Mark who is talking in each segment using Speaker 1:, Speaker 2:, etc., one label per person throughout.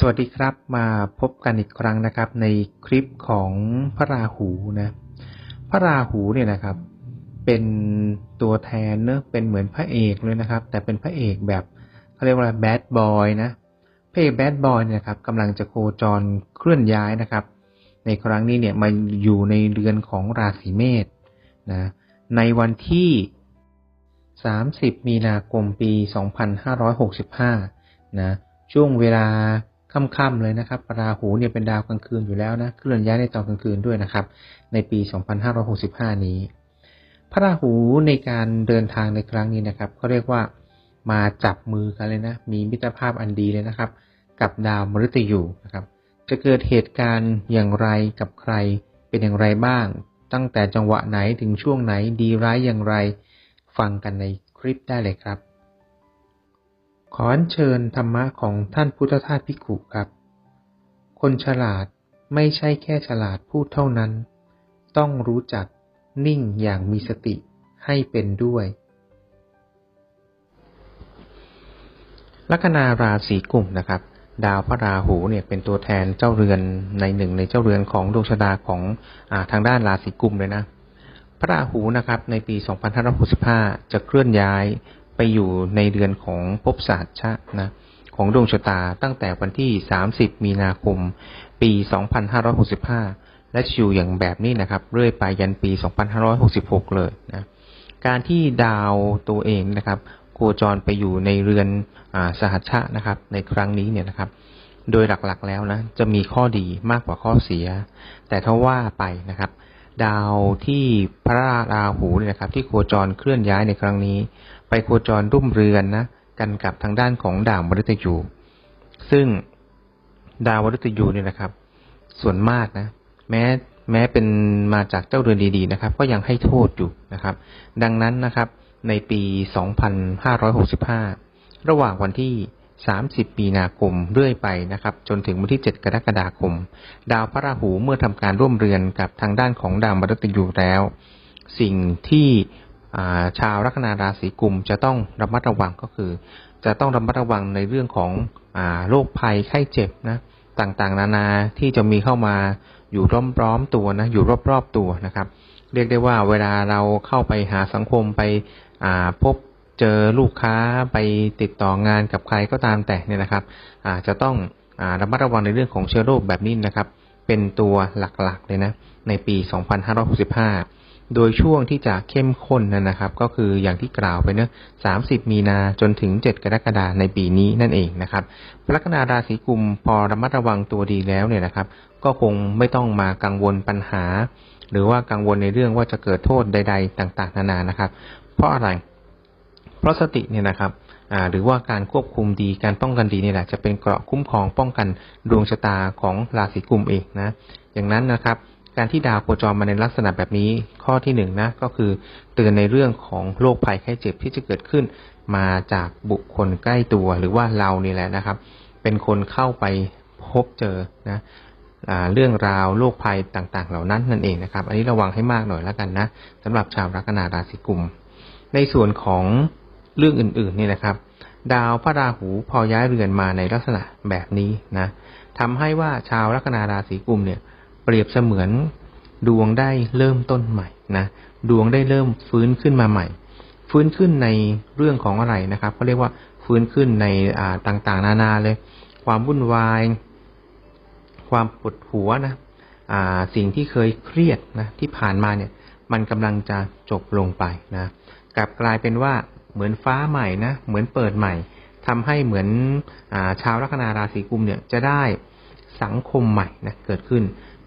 Speaker 1: สวัสดีครับมาพบกันอีกครั้งนะครับ ในคลิปของพระราหูนะพระราหูเนี่ยนะครับ เป็นตัวแทนเนอะเป็นเหมือนพระเอกเลยนะครับ แต่เป็นพระเอกแบบเขาเรียกว่าแบดบอยนะพระเอกแบดบอยเนี่ยครับกำลังจะโคจรเคลื่อนย้ายนะครับ ในครั้งนี้เนี่ยมาอยู่ในเรือนของราศีเมษนะในวันที่ 30 มีนาคมปี 2565 นะช่วงเวลา ค่ำๆเลยนะครับราหูเนี่ยเป็นดาวกลางคืนอยู่แล้วนะเคลื่อนย้ายในตอนกลางคืนด้วยนะครับ ในปี 2565 นี้ พระราหูในการเดินทางในครั้งนี้นะครับเขาเรียกว่ามาจับมือกันเลยนะ มีมิตรภาพอันดีเลยนะครับ กับดาวมฤตยูนะครับ จะเกิดเหตุการณ์อย่างไรกับใครเป็นอย่างไรบ้าง ตั้งแต่จังหวะไหนถึงช่วงไหนดีร้ายอย่างไร ฟังกันในคลิปได้เลยครับ ขออัญเชิญธรรมะของท่านพุทธทาสพิขุครับ คนฉลาดไม่ใช่แค่ฉลาดพูดเท่านั้น ต้องรู้จักนิ่งอย่างมีสติให้เป็นด้วย ลัคนาราศีกุมนะครับ ดาวพระราหูเนี่ยเป็นตัวแทนเจ้าเรือนในหนึ่งในเจ้าเรือนของดวงชะตาของอทางด้านราศีกุมเลยนะ พระราหูนะครับในปี 2565 จะเคลื่อนย้าย ไปอยู่ในเดือนของภพศาสตร์ชะนะของดวงชะตาตั้งแต่วันที่ 30 มีนาคม ปี 2565 และอยู่อย่างแบบนี้นะครับ เรื่อยไปยันปี 2566 เลยนะการที่ดาวตัวเองนะครับ โคจรไปอยู่ในเรือนอสหัชชะนะครับ ในครั้งนี้เนี่ยนะครับ โดยหลักๆแล้วนะจะมีข้อดีมากกว่าข้อเสีย แต่ถ้าว่าไปนะครับ ดาวที่พระราหูเนี่ยนะครับ ที่โคจรเคลื่อนย้ายในครั้งนี้ ไปโคจรรุ่มเรือนนะกันกับทางด้านของดาวมฤตยู ซึ่งดาวมฤตยูเนี่ยนะครับ ส่วนมากนะ แม้แม้เป็นมาจากเจ้าเรือนดีๆนะครับ ก็ยังให้โทษอยู่นะครับ ดังนั้นนะครับ ในปี 2565 ระหว่างวันที่ 30 มีนาคมเรื่อยไปนะครับ จนถึงวันที่ 7 กรกฎาคม ดาวพระราหูเมื่อทำการร่วมเรือนกับทางด้านของดาวมฤตยูแล้ว สิ่งที่ ชาวลัคนาราศีกุมจะต้องระมัดระวังก็คือ จะต้องระมัดระวังในเรื่องของโรคภัยไข้เจ็บนะต่างๆ นานาที่จะมีเข้ามาอยู่ร้อมๆตัวนะอยู่รอบๆตัวนะครับ เรียกได้ว่าเวลาเราเข้าไปหาสังคมไปพบเจอลูกค้าไปติดต่องานกับใครก็ตามแต่เนี่ยนะครับจะต้องระมัดระวังในเรื่องของเชื้อโรคแบบนี้นะครับ เป็นตัวหลักๆเลยนะในปี 2565 โดยช่วงที่จะเข้มข้นนั่นนะครับ ก็คืออย่างที่กล่าวไปเนะ30 มีนาจนถึง 7 กรกฎาในปีนี้นั่นเองนะครับลัคนาราศีกุมพอระมัดระวังตัวดีแล้วเนี่ยนะครับ ก็คงไม่ต้องมากังวลปัญหา หรือว่ากังวลในเรื่องว่าจะเกิดโทษใด ๆ ต่าง ๆ นานานะครับ เพราะอะไร เพราะสติเนี่ยนะครับหรือว่าการควบคุมดีการป้องกันดีนี่แหละจะเป็นเกราะคุ้มครองป้องกันดวงชะตาของราศีกุมเองนะอย่างนั้นนะครับ การที่ดาวโคจรมาในลักษณะแบบนี้ ข้อที่หนึ่งนะก็คือเตือนในเรื่องของโรคภัยไข้เจ็บที่จะเกิดขึ้น มาจากบุคคลใกล้ตัวหรือว่าเรานี่แหละนะครับ เป็นคนเข้าไปพบเจอนะเรื่องราวโรคภัยต่างๆ เหล่านั้นนั่นเองนะครับ อันนี้ระวังให้มากหน่อยแล้วกันนะสำหรับชาวลัคนาราศีกุม ในส่วนของเรื่องอื่นๆนี่นะครับ ดาวพระราหูพอย้ายเรือนมาในลักษณะแบบนี้นะทำให้ว่าชาวลัคนาราศีกุมเนี่ย เปรียบเสมือนดวงได้เริ่มต้นใหม่นะดวงได้เริ่มฟื้นขึ้นมาใหม่ ฟื้นขึ้นในเรื่องของอะไรนะครับเขาเรียกว่าฟื้นขึ้นในอ่าต่างๆ นานาเลย ความวุ่นวาย ความปวดหัวนะอ่าสิ่งที่เคยเครียดนะที่ผ่านมาเนี่ย มันกำลังจะจบลงไปนะกลับกลายเป็นว่าเหมือนฟ้าใหม่นะเหมือนเปิดใหม่ทำให้เหมือนอาชาวลัคนาราศีกุมเนี่ยจะได้สังคมใหม่นะเกิดขึ้น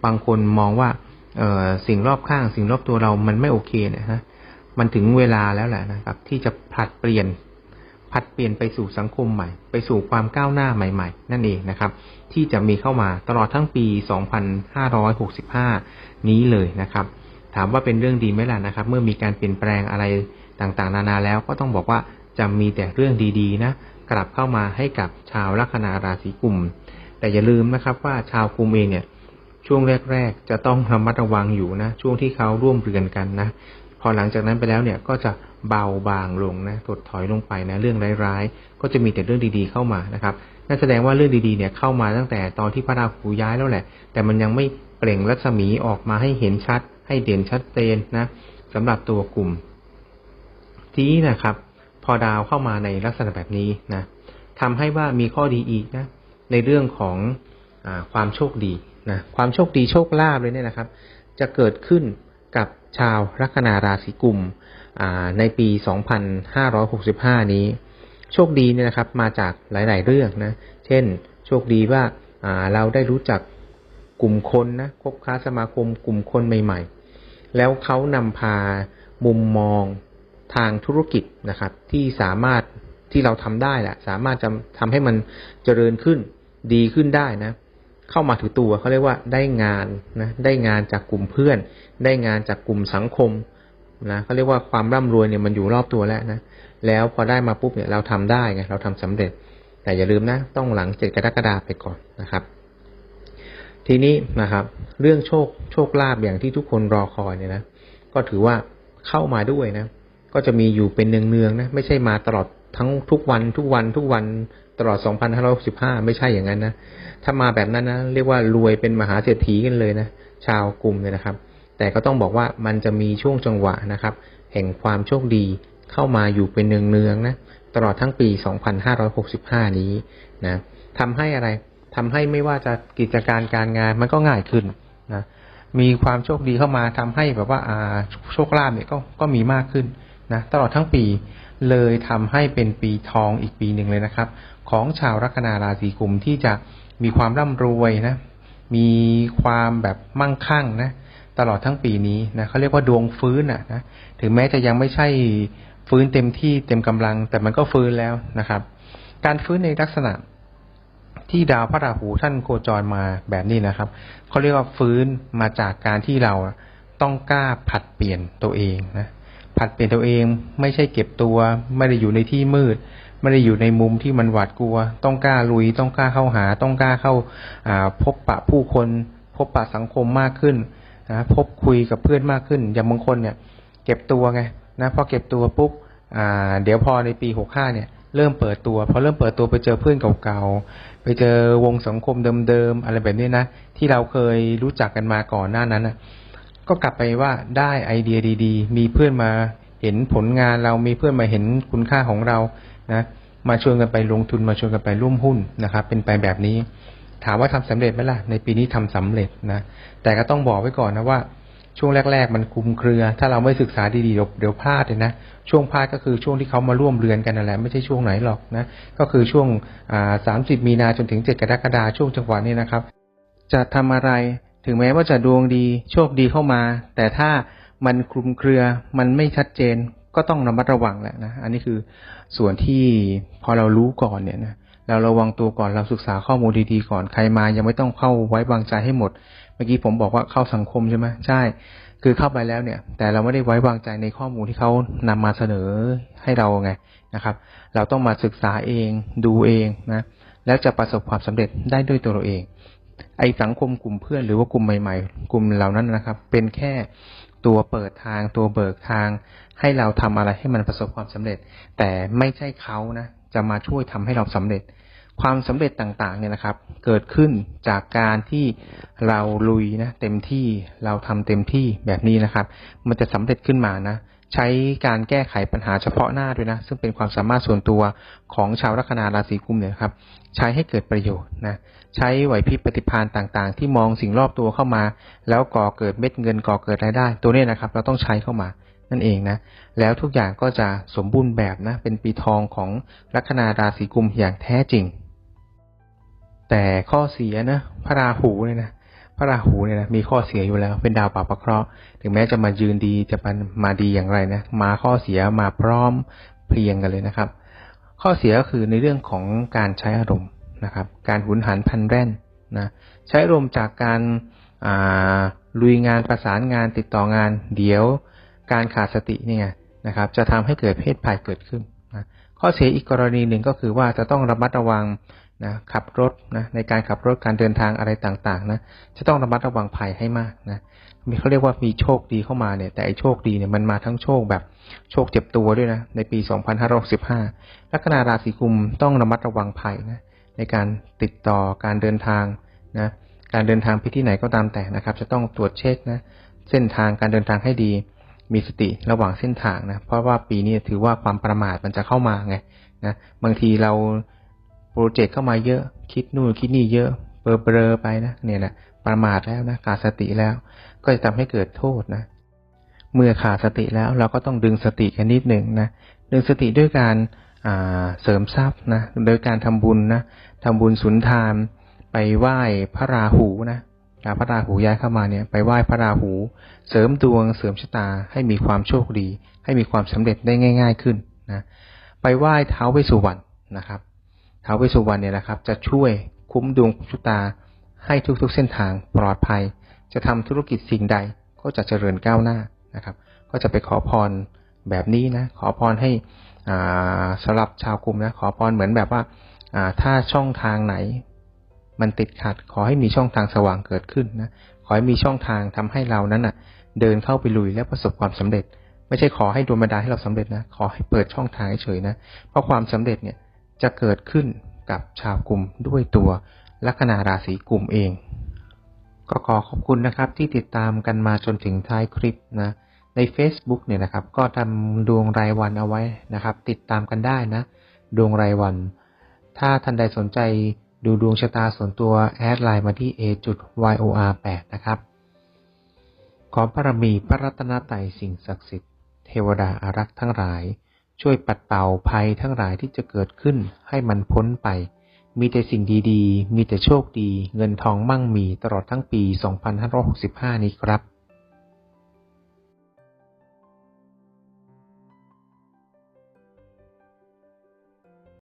Speaker 1: บางคนมองว่าเออสิ่งรอบข้าง สิ่งรอบตัวเรามันไม่โอเคเนี่ยนะมันถึงเวลาแล้วแหละนะครับ ที่จะผลัดเปลี่ยนผัดเปลี่ยนไปสู่สังคมใหม่ ไปสู่ความก้าวหน้าใหม่ ๆ นั่นเองนะครับ ที่จะมีเข้ามาตลอดทั้งปี 2565 นี้เลยนะครับ ถามว่าเป็นเรื่องดีไหมล่ะนะครับ เมื่อมีการเปลี่ยนแปลงอะไรต่างๆ นานาแล้วก็ต้องบอกว่าจะมีแต่เรื่องดีๆ นะ กลับเข้ามาให้กับชาวลัคนาราศีกุม แต่อย่าลืมนะครับว่าชาวกุมเองเนี่ย ช่วงแรก ๆ จะต้องระมัดระวังอยู่นะ ช่วงที่เขาร่วมเรือนกันนะ พอหลังจากนั้นไปแล้วเนี่ยก็จะเบาบางลงนะถดถอยลงไปนะ เรื่องร้ายๆ ก็จะมีแต่เรื่องดีๆเข้ามานะครับนั่นแสดงว่าเรื่องดีๆเนี่ยเข้ามาตั้งแต่ตอนที่พระราหูย้ายแล้วแหละ แต่มันยังไม่เปล่งรัศมีออกมาให้เห็นชัด ให้เด่นชัดเจนนะสำหรับตัวกลุ่ม ทีนี้นะครับ พอดาวเข้ามาในลักษณะแบบนี้นะทำให้ว่ามีข้อดีอีกนะในเรื่องของอความโชคดี นะความโชคดีโชคลาภเลยเนี่ยนะครับ จะเกิดขึ้นกับชาวลัคนาราศีกุมในปี 2565 นี้ โชคดีเนี่ยนะครับ มาจากหลาย ๆ เรื่องนะ เช่น โชคดีว่าเราได้รู้จักกลุ่มคนนะคบค้าสมาคมกลุ่มคนใหม่ ๆ แล้วเขานำพามุมมองทางธุรกิจนะครับ ที่สามารถที่เราทำได้แหละสามารถจะทำให้มันเจริญขึ้นดีขึ้นได้นะ เข้ามาถือตัวเขาเรียกว่าได้งานนะได้งานจากกลุ่มเพื่อน ได้งานจากกลุ่มสังคมนะเขาเรียกว่าความร่ำรวยเนี่ยมันอยู่รอบตัวแล้วนะแล้วพอได้มาปุ๊บเนี่ยเราทำได้ไงเราทำสำเร็จ แต่อย่าลืมนะ ต้องหลังเจ็ดกรกฎาไปก่อนนะครับ ทีนี้นะครับ เรื่องโชคโชคลาภอย่างที่ทุกคนรอคอยเนี่ยนะก็ถือว่าเข้ามาด้วยนะ ก็จะมีอยู่เป็นเนืองๆนะไม่ใช่มาตลอด ทั้งทุกวันทุกวันทุกวันตลอด 2565 ไม่ใช่อย่างนั้นนะ ถ้ามาแบบนั้นนะเรียกว่ารวยเป็นมหาเศรษฐีกันเลยนะ ชาวกลุ่มเนี่ยนะครับ แต่ก็ต้องบอกว่ามันจะมีช่วงจังหวะนะครับ แห่งความโชคดีเข้ามาอยู่เป็นเนืองๆนะ ตลอดทั้งปี 2565 นี้นะทำให้อะไรทำให้ไม่ว่าจะกิจการการงานมันก็ง่ายขึ้นนะ มีความโชคดีเข้ามาทำให้แบบว่าโชคลาภเนี่ยก็ก็มีมากขึ้นนะ ตลอดทั้งปี เลยทำให้เป็นปีทองอีกปีหนึ่งเลยนะครับ ของชาวลัคนาราศีกุมที่จะมีความร่ำรวยนะ มีความแบบมั่งคั่งนะตลอดทั้งปีนี้นะเขาเรียกว่าดวงฟื้นอะนะถึงแม้จะยังไม่ใช่ฟื้นเต็มที่เต็มกำลัง แต่มันก็ฟื้นแล้วนะครับ การฟื้นในลักษณะที่ดาวพระราหูท่านโคจรมาแบบนี้นะครับเขาเรียกว่าฟื้นมาจากการที่เราต้องกล้าผัดเปลี่ยนตัวเองนะ ผัดเปลี่ยนตัวเอง ไม่ใช่เก็บตัว ไม่ได้อยู่ในที่มืด ไม่ได้อยู่ในมุมที่มันหวาดกลัว ต้องกล้าลุย ต้องกล้าเข้าหา ต้องกล้าเข้าพบปะผู้คน พบปะสังคมมากขึ้นนะพบคุยกับเพื่อนมากขึ้น อย่างบางคนเนี่ย เก็บตัวไงนะพอเก็บตัวปุ๊บเดี๋ยวพอในปีหกห้าเนี่ยเริ่มเปิดตัวพอเริ่มเปิดตัวไปเจอเพื่อนเก่าๆ ไปเจอวงสังคมเดิมๆ อะไรแบบนี้นะ ที่เราเคยรู้จักกันมาก่อนหน้านั้นนะ ก็กลับไปว่าได้ไอเดียดี ๆ มีเพื่อนมาเห็นผลงานเรามีเพื่อนมาเห็นคุณค่าของเรานะมาชวนกันไปลงทุนมาชวนกันไปร่วมหุ้นนะครับ เป็นไปแบบนี้ ถามว่าทำสำเร็จไหมล่ะ ในปีนี้ทำสำเร็จนะแต่ก็ต้องบอกไว้ก่อนนะว่าช่วงแรก ๆ มันคุมเครือ ถ้าเราไม่ศึกษาดีๆเดี๋ยวเดี๋ยวพลาดเลยนะช่วงพลาดก็คือช่วงที่เขามาร่วมเรือนกันนั่นแหละไม่ใช่ช่วงไหนหรอกนะก็คือช่วงสามสิบมีนาจนถึงเจ็ดกรกฎาช่วงจังหวะนี้นะครับ จะทำอะไร ถึงแม้ว่าจะดวงดีโชคดีเข้ามา แต่ถ้ามันคลุมเครือ มันไม่ชัดเจนก็ต้องระมัดระวังแหละนะ อันนี้คือส่วนที่พอเรารู้ก่อนเนี่ยนะเราระวังตัวก่อนเราศึกษาข้อมูลดีๆก่อนใครมา ยังไม่ต้องเข้าไว้วางใจให้หมด เมื่อกี้ผมบอกว่าเข้าสังคมใช่ไหมใช่ คือเข้าไปแล้วเนี่ย แต่เราไม่ได้ไว้วางใจในข้อมูลที่เขานำมาเสนอให้เราไงนะครับ เราต้องมาศึกษาเองดูเองนะแล้วจะประสบความสำเร็จได้ด้วยตัวเราเอง ไอสังคมกลุ่มเพื่อนหรือว่ากลุ่มใหม่ ๆ กลุ่มเหล่านั้นนะครับ เป็นแค่ตัวเปิดทางตัวเบิกทาง ให้เราทำอะไรให้มันประสบความสำเร็จ แต่ไม่ใช่เขานะจะมาช่วยทำให้เราสำเร็จ ความสำเร็จต่างๆเนี่ยนะครับ เกิดขึ้นจากการที่เราลุยนะเต็มที่เราทำเต็มที่แบบนี้นะครับ มันจะสำเร็จขึ้นมานะ ใช้การแก้ไขปัญหาเฉพาะหน้าด้วยนะ ซึ่งเป็นความสามารถส่วนตัวของชาวลัคนาราศีกุมเนี่ยครับ ใช้ให้เกิดประโยชน์นะ ใช้ไหวพริบปฏิภาณต่างๆ ที่มองสิ่งรอบตัวเข้ามา แล้วก่อเกิดเม็ดเงินก่อเกิดรายได้ ตัวนี้นะครับ เราต้องใช้เข้ามานั่นเองนะ แล้วทุกอย่างก็จะสมบูรณ์แบบนะ เป็นปีทองของลัคนาราศีกุมอย่างแท้จริง แต่ข้อเสียนะ พระราหูเนี่ยนะ พระราหูเนี่ยนะมีข้อเสียอยู่แล้ว เป็นดาวป่าประเคราะห์ถึงแม้จะมายืนดีจะมาดีอย่างไรนะมาข้อเสียมาพร้อมเพียงกันเลยนะครับ ข้อเสียก็คือในเรื่องของการใช้อารมณ์นะครับ การหุนหันพันแร่นนะใช้ลมณ์จากการลุยงานประสานงานติดต่องาน เดี๋ยวการขาดสติเนี่ยนะครับ จะทำให้เกิดเพศภัยเกิดขึ้นนะข้อเสียอีกกรณีหนึ่งก็คือว่าจะต้องระมัดระวัง นะขับรถนะในการขับรถการเดินทางอะไรต่างๆนะจะต้องระมัดระวังภัยให้มากนะมีเขาเรียกว่ามีโชคดีเข้ามาเนี่ย แต่ไอ้โชคดีเนี่ยมันมาทั้งโชคแบบโชคเจ็บตัวด้วยนะในปี 2565ลัคนาราศีกุมต้องระมัดระวังภัยนะในการติดต่อการเดินทางนะการเดินทางไปที่ไหนก็ตามแต่นะครับ จะต้องตรวจเช็คนะเส้นทางการเดินทางให้ดี มีสติระหว่างเส้นทางนะเพราะว่าปีนี้ถือว่าความประมาทมันจะเข้ามาไงนะบางทีเรา รเจกต์เข้ามาเยอะ คิดนู่นคิดนี่เยอะเบลอๆไปนะเนี่ยแหละประมาทแล้วนะขาดสติแล้ว ก็จะทำให้เกิดโทษนะ เมื่อขาดสติแล้วเราก็ต้องดึงสติกันนิดหนึ่งนะดึงสติด้วยการเสริมทรัพย์นะโดยการทำบุญนะทำบุญสุนทาน ไปไหว้พระราหูนะพระราหูย้ายเข้ามาเนี่ยไปไหว้พระราหู เสริมดวงเสริมชะตาให้มีความโชคดี ให้มีความสำเร็จได้ง่าย ๆขึ้นนะไปไหว้เท้าเวสุวรรณนะครับ ท้าวเวสสุวรรณเนี่ยนะครับ จะช่วยคุ้มดวงชะตาให้ทุกๆเส้นทางปลอดภัย จะทำธุรกิจสิ่งใดก็จะเจริญก้าวหน้านะครับ ก็จะไปขอพรแบบนี้นะ ขอพรให้สำหรับชาวกลุ่มนะขอพรเหมือนแบบว่าถ้าช่องทางไหน มันติดขัด ขอให้มีช่องทางสว่างเกิดขึ้นนะขอให้มีช่องทางทำให้เรานั้นอะ เดินเข้าไปลุยและประสบความสำเร็จ ไม่ใช่ขอให้ดวงบันดาลให้เราสำเร็จนะ ขอให้เปิดช่องทางเฉยนะ เพราะความสำเร็จเนี่ย จะเกิดขึ้นกับชาวกลุ่มด้วยตัวลัคนาราศีกลุ่มเอง ก็ขอขอบคุณนะครับที่ติดตามกันมาจนถึงท้ายคลิปนะใน Facebook เนี่ยนะครับ ก็ทำดวงรายวันเอาไว้นะครับ ติดตามกันได้นะ ดวงรายวัน ถ้าท่านใดสนใจดูดวงชะตาส่วนตัวแอดไลน์มาที่ a.yor8 นะครับ ขอพระมีพระรัตนตรัยสิ่งศักดิ์สิทธิ์เทวดาอารักษ์ทั้งหลาย ช่วยปัดเป่าภัยทั้งหลายที่จะเกิดขึ้นให้มันพ้นไป มีแต่สิ่งดีๆ มีแต่โชคดี เงินทองมั่งมีตลอดทั้งปี 2565 นี้ครับ